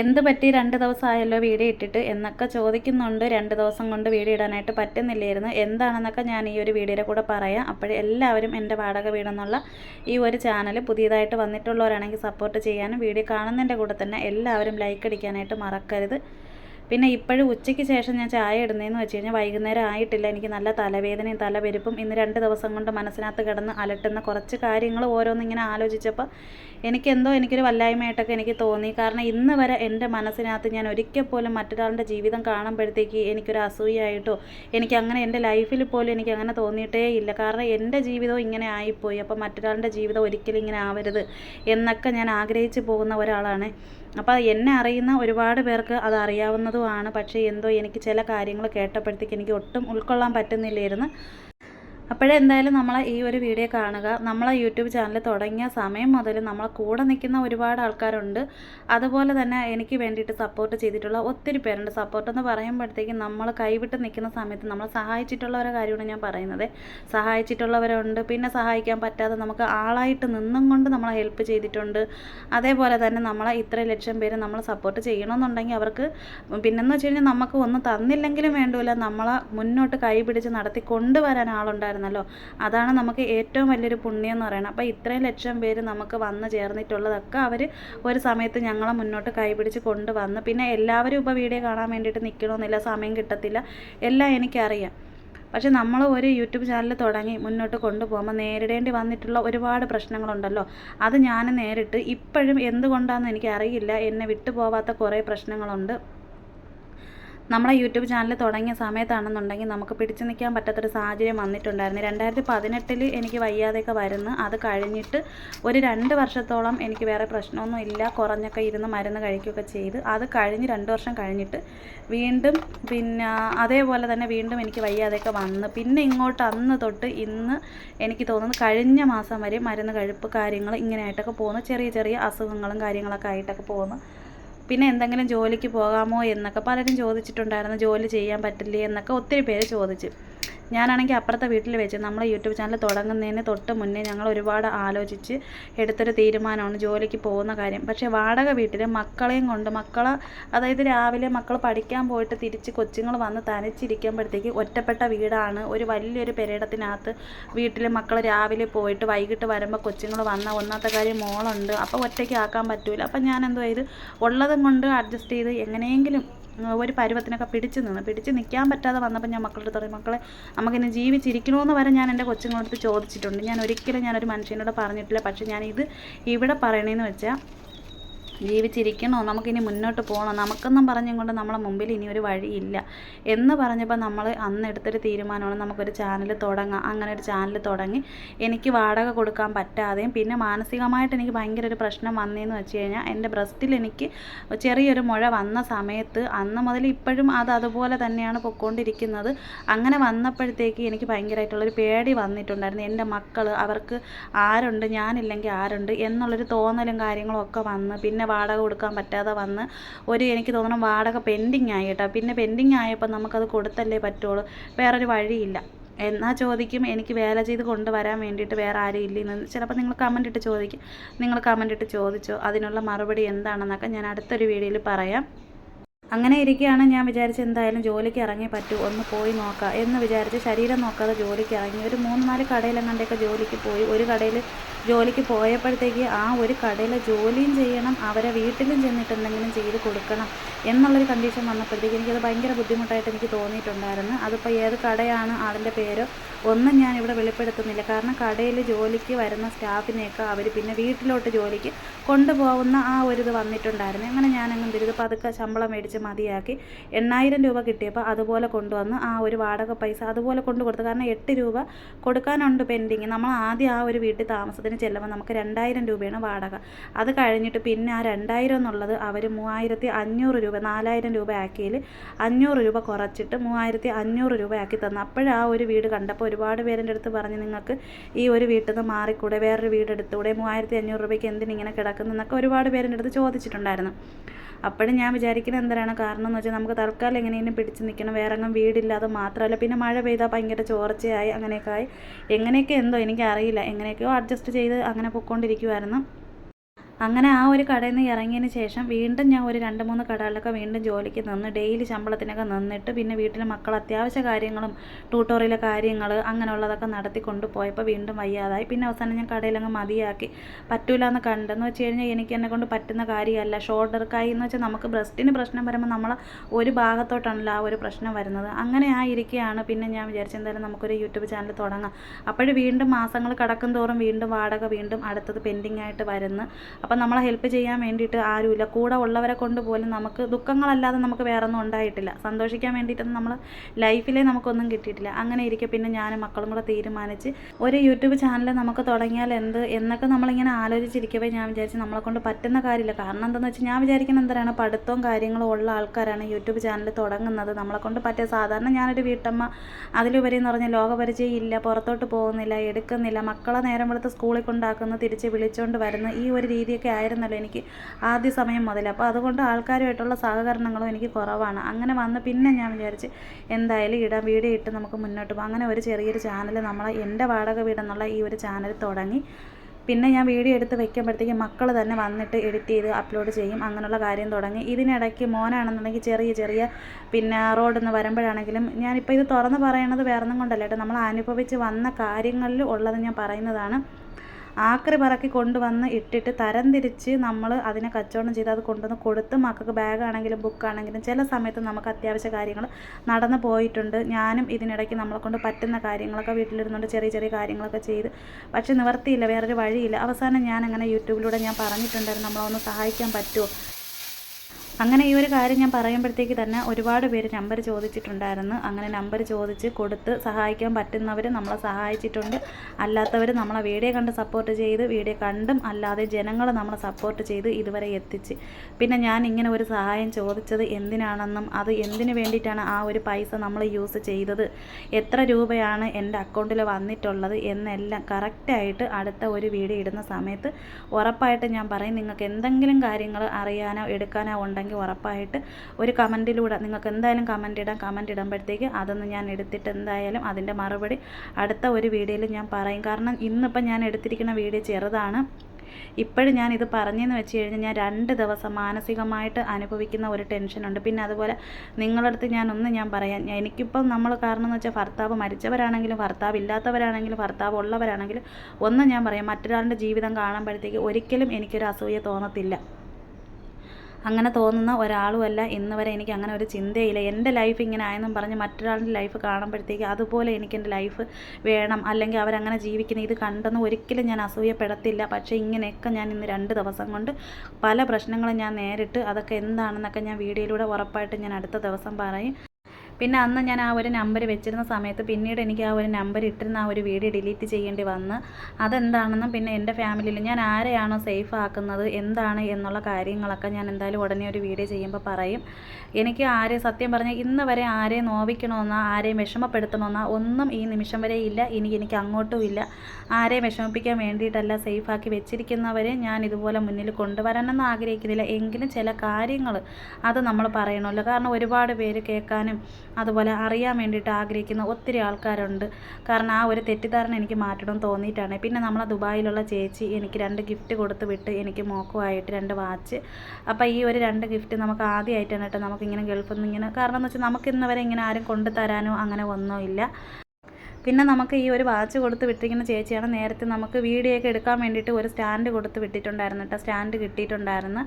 എന്ത് പറ്റി രണ്ട് ദിവസമായല്ലോ വീഡിയോ ഇട്ടിട്ട് എന്നൊക്കെ ചോദിക്കുന്നുണ്ട്. രണ്ട് ദിവസം കൊണ്ട് വീഡിയോ ഇടാനായിട്ട് പറ്റുന്നില്ലായിരുന്നു. എന്താണെന്നൊക്കെ ഞാൻ ഈ ഒരു വീഡിയോയുടെ കൂടെ പറയാം. അപ്പോൾ എല്ലാവരും എന്റെ വാടക വീടെന്നുള്ള ഈ ഒരു ചാനൽ പുതിയതായിട്ട് വന്നിട്ടുള്ളവരാണെങ്കിൽ സപ്പോർട്ട് ചെയ്യാനും വീഡിയോ കാണുന്നതിന്റെ കൂടെ തന്നെ എല്ലാവരും ലൈക്ക് അടിക്കാനായിട്ട് മറക്കരുത്. പിന്നെ ഇപ്പോഴും ഉച്ചയ്ക്ക് ശേഷം ഞാൻ ചായ ഇടുന്നതെന്ന് വെച്ച് കഴിഞ്ഞാൽ വൈകുന്നേരം ആയിട്ടില്ല. എനിക്ക് നല്ല തലവേദനയും തലപെരുപ്പും ഇന്ന് രണ്ട് ദിവസം കൊണ്ട് മനസ്സിനകത്ത് കിടന്ന് അലട്ടുന്ന കുറച്ച് കാര്യങ്ങൾ ഓരോന്നിങ്ങനെ ആലോചിച്ചപ്പോൾ എനിക്കെന്തോ എനിക്കൊരു വല്ലായ്മയായിട്ടൊക്കെ എനിക്ക് തോന്നി. കാരണം ഇന്ന് വരെ എന്റെ മനസ്സിനകത്ത് ഞാൻ ഒരിക്കൽ പോലും മറ്റൊരാളുടെ ജീവിതം കാണുമ്പോഴത്തേക്ക് എനിക്കൊരു അസൂയായിട്ടോ എനിക്ക് അങ്ങനെ എന്റെ ലൈഫിൽ പോലും എനിക്ക് അങ്ങനെ തോന്നിയിട്ടേ ഇല്ല. കാരണം എന്റെ ജീവിതവും ഇങ്ങനെ ആയിപ്പോയി. അപ്പോൾ മറ്റൊരാളുടെ ജീവിതം ഒരിക്കലും ഇങ്ങനെ ആവരുത് എന്നൊക്കെ ഞാൻ ആഗ്രഹിച്ചു പോകുന്ന ഒരാളാണ്. അപ്പോൾ എന്നെ അറിയുന്ന ഒരുപാട് പേർക്ക് അത് അറിയാവുന്നതുമാണ്. പക്ഷേ എന്തോ എനിക്ക് ചില കാര്യങ്ങൾ കേട്ടപ്പോഴത്തേക്ക് എനിക്ക് ഒട്ടും ഉൾക്കൊള്ളാൻ പറ്റുന്നില്ലായിരുന്നു. അപ്പോഴെന്തായാലും നമ്മളെ ഈ ഒരു വീഡിയോ കാണുക. നമ്മളെ യൂട്യൂബ് ചാനൽ തുടങ്ങിയ സമയം മുതൽ നമ്മളെ കൂടെ നിൽക്കുന്ന ഒരുപാട് ആൾക്കാരുണ്ട്. അതുപോലെ തന്നെ എനിക്ക് വേണ്ടിയിട്ട് സപ്പോർട്ട് ചെയ്തിട്ടുള്ള ഒത്തിരി പേരുണ്ട്. സപ്പോർട്ട് എന്ന് പറയുമ്പോഴത്തേക്കും നമ്മൾ കൈവിട്ട് നിൽക്കുന്ന സമയത്ത് നമ്മളെ സഹായിച്ചിട്ടുള്ളവരെ കാര്യമാണ് ഞാൻ പറയുന്നത്. സഹായിച്ചിട്ടുള്ളവരുണ്ട്. പിന്നെ സഹായിക്കാൻ പറ്റാതെ നമുക്ക് ആളായിട്ട് നിന്നും കൊണ്ട് നമ്മളെ ഹെൽപ്പ് ചെയ്തിട്ടുണ്ട്. അതേപോലെ തന്നെ നമ്മളെ ഇത്ര ലക്ഷം പേര് നമ്മളെ സപ്പോർട്ട് ചെയ്യണമെന്നുണ്ടെങ്കിൽ അവർക്ക് പിന്നെന്ന് വെച്ച് കഴിഞ്ഞാൽ നമുക്ക് ഒന്നും തന്നില്ലെങ്കിലും വേണ്ടില്ല നമ്മളെ മുന്നോട്ട് കൈ പിടിച്ച് നടത്തി കൊണ്ടുവരാൻ ആളുണ്ടായിരുന്നു. ഉണ്ടായിരുന്നല്ലോ. അതാണ് നമുക്ക് ഏറ്റവും വലിയൊരു പുണ്യം എന്ന് പറയുന്നത്. അപ്പോൾ ഇത്രയും ലക്ഷം പേര് നമുക്ക് വന്ന് ചേർന്നിട്ടുള്ളതൊക്കെ അവർ ഒരു സമയത്ത് ഞങ്ങളെ മുന്നോട്ട് കൈപിടിച്ച് കൊണ്ടുവന്ന് പിന്നെ എല്ലാവരും ഇപ്പോൾ വീഡിയോ കാണാൻ വേണ്ടിയിട്ട് നിൽക്കണമെന്നില്ല സമയം കിട്ടത്തില്ല. എല്ലാം എനിക്കറിയാം. പക്ഷെ നമ്മൾ ഒരു യൂട്യൂബ് ചാനൽ തുടങ്ങി മുന്നോട്ട് കൊണ്ടുപോകുമ്പോൾ നേരിടേണ്ടി വന്നിട്ടുള്ള ഒരുപാട് പ്രശ്നങ്ങളുണ്ടല്ലോ. അത് ഞാൻ നേരിട്ട് ഇപ്പോഴും എന്തുകൊണ്ടാണെന്ന് എനിക്കറിയില്ല. എന്നെ വിട്ടുപോവാത്ത കുറേ പ്രശ്നങ്ങളുണ്ട്. നമ്മളെ യൂട്യൂബ് ചാനൽ തുടങ്ങിയ സമയത്താണെന്നുണ്ടെങ്കിൽ നമുക്ക് പിടിച്ചു നിൽക്കാൻ പറ്റാത്തൊരു സാഹചര്യം വന്നിട്ടുണ്ടായിരുന്നു. രണ്ടായിരത്തി പതിനെട്ടിൽ എനിക്ക് വയ്യാതെയൊക്കെ വരുന്നു. അത് കഴിഞ്ഞിട്ട് ഒരു രണ്ട് വർഷത്തോളം എനിക്ക് വേറെ പ്രശ്നമൊന്നും ഇല്ല. കുറഞ്ഞൊക്കെ ഇരുന്ന് മരുന്ന് കഴിക്കുകയൊക്കെ ചെയ്ത്. അത് കഴിഞ്ഞ് രണ്ട് വർഷം കഴിഞ്ഞിട്ട് വീണ്ടും പിന്നെ അതേപോലെ തന്നെ വീണ്ടും എനിക്ക് വയ്യാതെയൊക്കെ വന്ന്. പിന്നെ ഇങ്ങോട്ട് അന്ന് തൊട്ട് ഇന്ന് എനിക്ക് തോന്നുന്നു കഴിഞ്ഞ മാസം വരെ മരുന്ന് കഴിപ്പ് കാര്യങ്ങൾ ഇങ്ങനെയായിട്ടൊക്കെ പോകുന്നു ചെറിയ ചെറിയ അസുഖങ്ങളും കാര്യങ്ങളൊക്കെ ആയിട്ടൊക്കെ പോകുന്നു പിന്നെ എന്തെങ്കിലും ജോലിക്ക് പോകാമോ എന്നൊക്കെ പലരും ചോദിച്ചിട്ടുണ്ടായിരുന്നു. ജോലി ചെയ്യാൻ പറ്റില്ലേ എന്നൊക്കെ ഒത്തിരി പേര് ചോദിച്ചു. ഞാനാണെങ്കിൽ അപ്പുറത്തെ വീട്ടിൽ വെച്ച് നമ്മൾ യൂട്യൂബ് ചാനൽ തുടങ്ങുന്നതിന് തൊട്ട് മുന്നേ ഞങ്ങൾ ഒരുപാട് ആലോചിച്ച് എടുത്തൊരു തീരുമാനമാണ് ജോലിക്ക് പോകുന്ന കാര്യം. പക്ഷേ വാടക വീട്ടിൽ മക്കളെയും കൊണ്ട് മക്കളെ അതായത് രാവിലെ മക്കൾ പഠിക്കാൻ പോയിട്ട് തിരിച്ച് കൊച്ചുങ്ങൾ വന്ന് തനിച്ചിരിക്കുമ്പോഴത്തേക്ക് ഒറ്റപ്പെട്ട വീടാണ്. ഒരു വലിയൊരു പെരേടത്തിനകത്ത് വീട്ടിൽ മക്കൾ രാവിലെ പോയിട്ട് വൈകിട്ട് വരുമ്പോൾ കൊച്ചുങ്ങൾ വന്ന ഒന്നാമത്തെ കാര്യം മോളുണ്ട്. അപ്പോൾ ഒറ്റയ്ക്ക് ആക്കാൻ പറ്റൂല. അപ്പം ഞാൻ എന്തോ ചെയ്ത്? ഉള്ളതും കൊണ്ട് അഡ്ജസ്റ്റ് ചെയ്ത് എങ്ങനെയെങ്കിലും ഒരു പരുവത്തിനൊക്കെ പിടിച്ച് നിന്ന്. പിടിച്ച് നിൽക്കാൻ പറ്റാതെ വന്നപ്പോൾ ഞാൻ മക്കളുടെ പറയും മക്കളെ നമുക്കിനി ജീവിച്ചിരിക്കണമെന്ന് വരെ ഞാൻ എന്റെ കൊച്ചുങ്ങളടുത്ത് ചോദിച്ചിട്ടുണ്ട്. ഞാൻ ഒരിക്കലും ഞാനൊരു മനുഷ്യനോട് പറഞ്ഞിട്ടില്ല. പക്ഷേ ഞാനിത് ഇവിടെ പറയണേന്ന് വെച്ചാൽ ജീവിച്ചിരിക്കണോ? നമുക്കിനി മുന്നോട്ട് പോകണോ? നമുക്കെന്നും പറഞ്ഞും കൊണ്ട് നമ്മളെ മുമ്പിൽ ഇനി ഒരു വഴിയില്ല. എന്ന് പറഞ്ഞപ്പോൾ നമ്മൾ അന്ന് എടുത്തൊരു തീരുമാനമാണ് നമുക്കൊരു ചാനൽ തുടങ്ങാം. അങ്ങനെ ഒരു ചാനൽ തുടങ്ങി. എനിക്ക് വാടക കൊടുക്കാൻ പറ്റാതെയും പിന്നെ മാനസികമായിട്ട് എനിക്ക് ഭയങ്കര ഒരു പ്രശ്നം വന്നതെന്ന് വെച്ച് കഴിഞ്ഞാൽ എന്റെ ബ്രസ്റ്റിൽ എനിക്ക് ചെറിയൊരു മുഴ വന്ന സമയത്ത് അന്ന് മുതൽ ഇപ്പോഴും അത് അതുപോലെ തന്നെയാണ് പൊക്കോണ്ടിരിക്കുന്നത്. അങ്ങനെ വന്നപ്പോഴത്തേക്ക് എനിക്ക് ഭയങ്കരമായിട്ടുള്ളൊരു പേടി വന്നിട്ടുണ്ടായിരുന്നു. എന്റെ മക്കൾ അവർക്ക് ആരുണ്ട്? ഞാനില്ലെങ്കിൽ ആരുണ്ട്? എന്നുള്ളൊരു തോന്നലും കാര്യങ്ങളും ഒക്കെ വന്ന് പിന്നെ വാടക കൊടുക്കാൻ പറ്റാതെ വന്ന് ഒരു എനിക്ക് തോന്നണം വാടക പെൻഡിങ് ആയി കേട്ടോ പിന്നെ പെൻഡിങ് ആയപ്പോൾ നമുക്കത് കൊടുത്തല്ലേ പറ്റുള്ളൂ. വേറൊരു വഴിയില്ല. എന്നാൽ ചോദിക്കും? എനിക്ക് വേല ചെയ്ത് കൊണ്ടുവരാൻ വേണ്ടിയിട്ട് വേറെ ആരും ഇല്ലെന്ന്. ചിലപ്പോൾ നിങ്ങൾ കമന്റ് ഇട്ട് ചോദിക്കും. നിങ്ങൾ കമന്റ് ഇട്ട് ചോദിച്ചോ? അതിനുള്ള മറുപടി എന്താണെന്നൊക്കെ ഞാൻ അടുത്തൊരു വീഡിയോയിൽ പറയാം. അങ്ങനെ ഇരിക്കുകയാണ്. ഞാൻ വിചാരിച്ച് എന്തായാലും ജോലിക്ക് ഇറങ്ങി പറ്റൂ. ഒന്ന് പോയി നോക്കാം എന്ന് വിചാരിച്ച് ശരീരം നോക്കാതെ ജോലിക്ക് ഇറങ്ങി. ഒരു മൂന്ന് നാല് കടയിലെങ്ങാണ്ടൊക്കെ ജോലിക്ക് പോയി. ഒരു കടയിൽ ജോലിക്ക് പോയപ്പോഴത്തേക്ക് ആ ഒരു കടയിൽ ജോലിയും ചെയ്യണം അവരെ വീട്ടിലും ചെന്നിട്ട് എന്തെങ്കിലും ചെയ്ത് കൊടുക്കണം എന്നുള്ളൊരു കണ്ടീഷൻ വന്നപ്പോഴത്തേക്ക് എനിക്കത് ഭയങ്കര ബുദ്ധിമുട്ടായിട്ട് എനിക്ക് തോന്നിയിട്ടുണ്ടായിരുന്നു. അതിപ്പോൾ ഏത് കടയാണ് ആളിന്റെ പേരോ ഒന്നും ഞാൻ ഇവിടെ വെളിപ്പെടുത്തുന്നില്ല. കാരണം കടയിൽ ജോലിക്ക് വരുന്ന സ്റ്റാഫിനെയൊക്കെ അവർ പിന്നെ വീട്ടിലോട്ട് ജോലിക്ക് കൊണ്ടുപോകുന്ന ആ ഒരു ഇത് വന്നിട്ടുണ്ടായിരുന്നു. അങ്ങനെ ഞാനങ്ങ് ബിരുദ പതുക്കെ ശമ്പളം മേടിച്ച് മതിയാക്കി. എണ്ണായിരം രൂപ കിട്ടിയപ്പോൾ അതുപോലെ കൊണ്ടുവന്ന് ആ ഒരു വാടക പൈസ അതുപോലെ കൊണ്ടു കൊടുത്തു കാരണം എട്ട് രൂപ കൊടുക്കാനുണ്ട് പെൻഡിങ്. നമ്മൾ ആദ്യം ആ ഒരു വീട്ടിൽ താമസത്തിന് ചെല്ലുമ്പോൾ നമുക്ക് രണ്ടായിരം രൂപയാണ് വാടക. അത് കഴിഞ്ഞിട്ട് പിന്നെ ആ രണ്ടായിരം എന്നുള്ളത് അവർ മൂവായിരത്തി അഞ്ഞൂറ് രൂപ നാലായിരം രൂപ ആക്കിയതിൽ അഞ്ഞൂറ് രൂപ കുറച്ചിട്ട് മൂവായിരത്തി അഞ്ഞൂറ് രൂപ ആക്കി തന്നു. അപ്പോഴാ ഒരു വീട് കണ്ടപ്പോൾ ഒരുപാട് പേരെന്റെ അടുത്ത് പറഞ്ഞ് നിങ്ങൾക്ക് ഈ ഒരു വീട്ടിൽ നിന്ന് മാറിക്കൂടെ വേറൊരു വീട് എടുത്തുകൂടെ മൂവായിരത്തി അഞ്ഞൂറ് രൂപയ്ക്ക് എന്തിനിങ്ങനെ കിടക്കുന്നതെന്നൊക്കെ ഒരുപാട് പേരെന്റെ അടുത്ത് ചോദിച്ചിട്ടുണ്ടായിരുന്നു. അപ്പോഴും ഞാൻ വിചാരിക്കുന്നത് എന്തിനാണ് കാരണം എന്ന് വെച്ചാൽ നമുക്ക് തൽക്കാലം എങ്ങനെയും പിടിച്ച് നിൽക്കണം. വേറെ എങ്ങും വീടില്ലാതെ മാത്രമല്ല. പിന്നെ മഴ പെയ്താൽ ഭയങ്കര ചോർച്ചയായി അങ്ങനെയൊക്കെ ആയി. എങ്ങനെയൊക്കെ എന്തോ എനിക്കറിയില്ല. എങ്ങനെയൊക്കെയോ അഡ്ജസ്റ്റ് ചെയ്ത് അങ്ങനെ പൊയ്ക്കൊണ്ടിരിക്കുമായിരുന്നു അങ്ങനെ ആ ഒരു കടയിൽ നിന്ന് ഇറങ്ങിയതിന് ശേഷം വീണ്ടും ഞാൻ ഒരു രണ്ട് മൂന്ന് കടകളിലൊക്കെ വീണ്ടും ജോലിക്ക് നിന്ന് ഡെയിലി ശമ്പളത്തിനൊക്കെ നിന്നിട്ട് പിന്നെ വീട്ടിലെ മക്കൾ അത്യാവശ്യ കാര്യങ്ങളും ട്യൂട്ടോറിയലെ കാര്യങ്ങൾ അങ്ങനെയുള്ളതൊക്കെ നടത്തി കൊണ്ടുപോയപ്പോൾ വീണ്ടും വയ്യാതായി. പിന്നെ അവസാനം ഞാൻ കടയിലങ്ങ് മതിയാക്കി. പറ്റൂല എന്ന് കണ്ടെന്ന് വെച്ച് കഴിഞ്ഞാൽ എനിക്ക് എന്നെ കൊണ്ട് പറ്റുന്ന കാര്യമല്ല. ഷോൾഡർ കൈ എന്ന് വെച്ചാൽ നമുക്ക് ബ്രസ്റ്റിന് പ്രശ്നം വരുമ്പോൾ നമ്മൾ ഒരു ഭാഗത്തോട്ടാണല്ലോ ആ ഒരു പ്രശ്നം വരുന്നത്. അങ്ങനെ ആ ഇരിക്കുകയാണ് പിന്നെ ഞാൻ വിചാരിച്ചു എന്തായാലും നമുക്കൊരു യൂട്യൂബ് ചാനൽ തുടങ്ങാം. അപ്പോഴും വീണ്ടും മാസങ്ങൾ കടക്കും തോറും വീണ്ടും വാടക വീണ്ടും അടുത്തത് പെൻഡിങ് ആയിട്ട് വരുന്നു. അപ്പം നമ്മളെ ഹെൽപ്പ് ചെയ്യാൻ വേണ്ടിയിട്ട് ആരുമില്ല. കൂടെ ഉള്ളവരെ കൊണ്ട് പോലും നമുക്ക് ദുഃഖങ്ങളല്ലാതെ നമുക്ക് വേറെ ഒന്നും ഉണ്ടായിട്ടില്ല. സന്തോഷിക്കാൻ വേണ്ടിയിട്ടൊന്നും നമ്മൾ ലൈഫിലേ നമുക്കൊന്നും കിട്ടിയിട്ടില്ല. അങ്ങനെ ഇരിക്കെ പിന്നെ ഞാനും മക്കളും കൂടെ തീരുമാനിച്ച് ഒരു യൂട്യൂബ് ചാനൽ നമുക്ക് തുടങ്ങിയാൽ എന്ത് എന്നൊക്കെ നമ്മളിങ്ങനെ ആലോചിച്ചിരിക്കവേ ഞാൻ വിചാരിച്ച് നമ്മളെ കൊണ്ട് പറ്റുന്ന കാര്യമില്ല. കാരണം എന്താണെന്ന് വെച്ചാൽ ഞാൻ വിചാരിക്കുന്ന എന്താണ്? പഠിത്തവും കാര്യങ്ങളും ഉള്ള ആൾക്കാരാണ് യൂട്യൂബ് ചാനൽ തുടങ്ങുന്നത്. നമ്മളെ കൊണ്ട് പറ്റിയ സാധാരണ ഞാനൊരു വീട്ടമ്മ അതിലുപരി എന്ന് പറഞ്ഞാൽ ലോകപരിചയം ഇല്ല പുറത്തോട്ട് പോകുന്നില്ല എടുക്കുന്നില്ല മക്കളെ നേരം വെളുത്ത് സ്കൂളിൽ കൊണ്ടാക്കുന്നു തിരിച്ച് വിളിച്ചുകൊണ്ട് വരുന്നു. ഈ ഒരു രീതിയൊക്കെ ആയിരുന്നല്ലോ എനിക്ക് ആദ്യ സമയം മുതൽ. അപ്പോൾ അതുകൊണ്ട് ആൾക്കാരുമായിട്ടുള്ള സഹകരണങ്ങളും എനിക്ക് കുറവാണ്. അങ്ങനെ വന്ന് പിന്നെ ഞാൻ വിചാരിച്ച് എന്തായാലും ഇടാം വീഡിയോ ഇട്ട് നമുക്ക് മുന്നോട്ട് പോകാം. അങ്ങനെ ഒരു ചെറിയൊരു ചാനൽ നമ്മളെ എന്റെ വാടക വീടെന്നുള്ള ഈ ഒരു ചാനൽ തുടങ്ങി. പിന്നെ ഞാൻ വീഡിയോ എടുത്ത് വെക്കുമ്പോഴത്തേക്കും മക്കൾ തന്നെ വന്നിട്ട് എഡിറ്റ് ചെയ്ത് അപ്ലോഡ് ചെയ്യും. അങ്ങനെയുള്ള കാര്യം തുടങ്ങി. ഇതിനിടയ്ക്ക് മോനാണെന്നുണ്ടെങ്കിൽ ചെറിയ ചെറിയ പിന്നെ റോഡിൽ നിന്ന് വരുമ്പോഴാണെങ്കിലും ഞാനിപ്പോൾ ഇത് തുറന്ന് പറയണത് വേറൊന്നും കൊണ്ടല്ല കേട്ടോ. നമ്മൾ അനുഭവിച്ച് വന്ന കാര്യങ്ങളിൽ ഉള്ളത് ഞാൻ പറയുന്നതാണ്. ആക്രി പറക്കി കൊണ്ടുവന്ന് ഇട്ടിട്ട് തരംതിരിച്ച് നമ്മൾ അതിനെ കച്ചവടം ചെയ്ത് അത് കൊണ്ടുവന്ന് കൊടുത്ത് മക്കൾക്ക് ബാഗാണെങ്കിലും ബുക്കാണെങ്കിലും ചില സമയത്ത് നമുക്ക് അത്യാവശ്യ കാര്യങ്ങൾ നടന്നു പോയിട്ടുണ്ട്. ഞാനും ഇതിനിടയ്ക്ക് നമ്മളെ കൊണ്ട് പറ്റുന്ന കാര്യങ്ങളൊക്കെ വീട്ടിലിരുന്നുകൊണ്ട് ചെറിയ ചെറിയ കാര്യങ്ങളൊക്കെ ചെയ്ത് പക്ഷെ നിവർത്തിയില്ല വേറൊരു വഴിയില്ല. അവസാനം ഞാൻ അങ്ങനെ യൂട്യൂബിലൂടെ ഞാൻ പറഞ്ഞിട്ടുണ്ടായിരുന്നു നമ്മളൊന്ന് സഹായിക്കാൻ പറ്റുമോ? അങ്ങനെ ഈ ഒരു കാര്യം ഞാൻ പറയുമ്പോഴത്തേക്ക് തന്നെ ഒരുപാട് പേര് നമ്പർ ചോദിച്ചിട്ടുണ്ടായിരുന്നു. അങ്ങനെ നമ്പർ ചോദിച്ച് കൊടുത്ത് സഹായിക്കാൻ പറ്റുന്നവർ നമ്മളെ സഹായിച്ചിട്ടുണ്ട്. അല്ലാത്തവർ നമ്മളെ വീഡിയോ കണ്ട് സപ്പോർട്ട് ചെയ്ത് വീഡിയോ കണ്ടും അല്ലാതെ ജനങ്ങൾ നമ്മളെ സപ്പോർട്ട് ചെയ്ത് ഇതുവരെ എത്തിച്ച്. പിന്നെ ഞാൻ ഇങ്ങനെ ഒരു സഹായം ചോദിച്ചത് എന്തിനാണെന്നും അത് എന്തിനു വേണ്ടിയിട്ടാണ് ആ ഒരു പൈസ നമ്മൾ യൂസ് ചെയ്തത്? എത്ര രൂപയാണ് എന്റെ അക്കൗണ്ടിൽ വന്നിട്ടുള്ളത് എന്നെല്ലാം കറക്റ്റായിട്ട് അടുത്ത ഒരു വീഡിയോ ഇടുന്ന സമയത്ത് ഉറപ്പായിട്ട് ഞാൻ പറയും നിങ്ങൾക്ക് എന്തെങ്കിലും കാര്യങ്ങൾ അറിയാനോ എടുക്കാനോ ഉണ്ടെങ്കിൽ ഉണ്ടെങ്കിൽ ഉറപ്പായിട്ട് ഒരു കമന്റിലൂടെ നിങ്ങൾക്ക് എന്തായാലും കമന്റ് ഇടാം കമന്റ് ഇടുമ്പോഴത്തേക്ക് അതൊന്ന് ഞാൻ എടുത്തിട്ട് എന്തായാലും അതിന്റെ മറുപടി അടുത്ത ഒരു വീഡിയോയിൽ ഞാൻ പറയും. കാരണം ഇന്നിപ്പം ഞാൻ എടുത്തിരിക്കുന്ന വീഡിയോ ചെറുതാണ്. ഇപ്പോഴും ഞാൻ ഇത് പറഞ്ഞെന്ന് വെച്ച് കഴിഞ്ഞാൽ ഞാൻ രണ്ട് ദിവസം മാനസികമായിട്ട് അനുഭവിക്കുന്ന ഒരു ടെൻഷനുണ്ട്. പിന്നെ അതുപോലെ നിങ്ങളടുത്ത് ഞാൻ ഒന്ന് ഞാൻ പറയാം എനിക്കിപ്പം നമ്മൾ കാരണം എന്ന് വെച്ചാൽ ഭർത്താവ് മരിച്ചവരാണെങ്കിലും ഭർത്താവ് ഇല്ലാത്തവരാണെങ്കിലും ഭർത്താവ് ഉള്ളവരാണെങ്കിലും ഒന്ന് ഞാൻ പറയാം മറ്റൊരാളുടെ ജീവിതം കാണുമ്പോഴത്തേക്ക് ഒരിക്കലും എനിക്കൊരു അസൂയ തോന്നത്തില്ല. അങ്ങനെ തോന്നുന്ന ഒരാളുമല്ല ഇന്ന് വരെ എനിക്ക് അങ്ങനെ ഒരു ചിന്തയില്ല. എന്റെ ലൈഫ് ഇങ്ങനെ ആയെന്നും പറഞ്ഞ് മറ്റൊരാളുടെ ലൈഫ് കാണുമ്പോഴത്തേക്ക് അതുപോലെ എനിക്ക് എന്റെ ലൈഫ് വേണം. അല്ലെങ്കിൽ അവരങ്ങനെ ജീവിക്കുന്ന ഇത് കണ്ടെന്ന് ഒരിക്കലും ഞാൻ അസൂയപ്പെടത്തില്ല. പക്ഷേ ഇങ്ങനെയൊക്കെ ഞാൻ ഇന്ന് രണ്ട് ദിവസം കൊണ്ട് പല പ്രശ്നങ്ങളും ഞാൻ നേരിട്ട് അതൊക്കെ എന്താണെന്നൊക്കെ ഞാൻ വീഡിയോയിലൂടെ ഉറപ്പായിട്ട് ഞാൻ അടുത്ത ദിവസം പറയും. പിന്നെ അന്ന് ഞാൻ ആ ഒരു നമ്പർ വെച്ചിരുന്ന സമയത്ത് പിന്നീട് എനിക്ക് ആ ഒരു നമ്പർ ഇട്ടിരുന്ന ആ ഒരു വീഡിയോ ഡിലീറ്റ് ചെയ്യേണ്ടി വന്ന് അതെന്താണെന്നും പിന്നെ എന്റെ ഫാമിലിയിൽ ഞാൻ ആരെയാണോ സേഫ് ആക്കുന്നത് എന്താണ് എന്നുള്ള കാര്യങ്ങളൊക്കെ ഞാൻ എന്തായാലും ഉടനെ ഒരു വീഡിയോ ചെയ്യുമ്പോൾ പറയും. എനിക്ക് ആരെ സത്യം പറഞ്ഞാൽ ഇന്ന് വരെ ആരെയും നോവിക്കണമെന്നോ ആരെയും വിഷമപ്പെടുത്തണമെന്നോ ഒന്നും ഈ നിമിഷം വരെ ഇല്ല. ഇനി എനിക്ക് അങ്ങോട്ടും ഇല്ല. ആരെയും വിഷമിപ്പിക്കാൻ വേണ്ടിയിട്ടല്ല സേഫാക്കി വെച്ചിരിക്കുന്നവരെ ഞാൻ ഇതുപോലെ മുന്നിൽ കൊണ്ടുവരാനൊന്നും ആഗ്രഹിക്കുന്നില്ല. എങ്കിലും ചില കാര്യങ്ങൾ അത് നമ്മൾ പറയണമല്ലോ. കാരണം ഒരുപാട് പേര് കേൾക്കാനും അതുപോലെ അറിയാൻ വേണ്ടിയിട്ട് ആഗ്രഹിക്കുന്ന ഒത്തിരി ആൾക്കാരുണ്ട്. കാരണം ആ ഒരു തെറ്റിദ്ധാരണ എനിക്ക് മാറ്റണം തോന്നിയിട്ടാണ്. പിന്നെ നമ്മളെ ദുബായിലുള്ള ചേച്ചി എനിക്ക് രണ്ട് ഗിഫ്റ്റ് കൊടുത്ത് വിട്ട് എനിക്ക് മോക്കുമായിട്ട് രണ്ട് വാച്ച്. അപ്പോൾ ഈ ഒരു രണ്ട് ഗിഫ്റ്റ് നമുക്ക് ആദ്യമായിട്ടാണ് കേട്ടോ നമുക്കിങ്ങനെ ഗൾഫിൽ നിന്ന് ഇങ്ങനെ കാരണം എന്ന് വെച്ചാൽ നമുക്ക് ഇന്ന് വരെ ഇങ്ങനെ ആരും കൊണ്ടുതരാനോ അങ്ങനെ അങ്ങനെ ഒന്നുമില്ല. പിന്നെ നമുക്ക് ഈ ഒരു വാച്ച് കൊടുത്ത് വിട്ടിരിക്കുന്ന ചേച്ചിയാണ് നേരത്തെ നമുക്ക് വീഡിയോ ഒക്കെ എടുക്കാൻ വേണ്ടിയിട്ട് ഒരു സ്റ്റാൻഡ് കൊടുത്ത് വിട്ടിട്ടുണ്ടായിരുന്നു കേട്ടോ. സ്റ്റാൻഡ് കിട്ടിയിട്ടുണ്ടായിരുന്നു.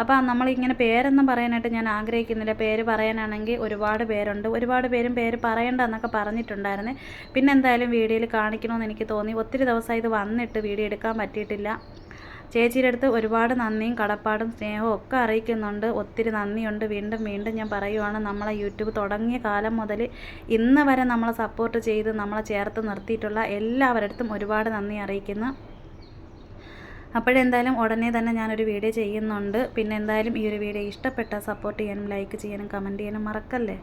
അപ്പോൾ നമ്മളിങ്ങനെ പേരൊന്നും പറയാനായിട്ട് ഞാൻ ആഗ്രഹിക്കുന്നില്ല. പേര് പറയാനാണെങ്കിൽ ഒരുപാട് പേരുണ്ട്. ഒരുപാട് പേരും പേര് പറയണ്ട എന്നൊക്കെ പറഞ്ഞിട്ടുണ്ടായിരുന്നു. പിന്നെ എന്തായാലും വീഡിയോയിൽ കാണിക്കണമെന്ന് എനിക്ക് തോന്നി. ഒത്തിരി ദിവസമായി ഇത് വന്നിട്ട് വീഡിയോ എടുക്കാൻ പറ്റിയിട്ടില്ല. ചേച്ചിയുടെ അടുത്ത് ഒരുപാട് നന്ദിയും കടപ്പാടും സ്നേഹവും ഒക്കെ അറിയിക്കുന്നുണ്ട്. ഒത്തിരി നന്ദിയുണ്ട്. വീണ്ടും വീണ്ടും ഞാൻ പറയുവാണ് നമ്മളെ യൂട്യൂബ് തുടങ്ങിയ കാലം മുതൽ ഇന്ന് വരെ നമ്മളെ സപ്പോർട്ട് ചെയ്ത് നമ്മളെ ചേർത്ത് നിർത്തിയിട്ടുള്ള എല്ലാവരുടെ ഒരുപാട് നന്ദി അറിയിക്കുന്നു. അപ്പോഴെന്തായാലും ഉടനെ തന്നെ ഞാനൊരു വീഡിയോ ചെയ്യുന്നുണ്ട്. പിന്നെ എന്തായാലും ഈ ഒരു വീഡിയോ ഇഷ്ടപ്പെട്ടാൽ സപ്പോർട്ട് ചെയ്യാനും ലൈക്ക് ചെയ്യാനും കമന്റ് ചെയ്യാനും മറക്കല്ലേ?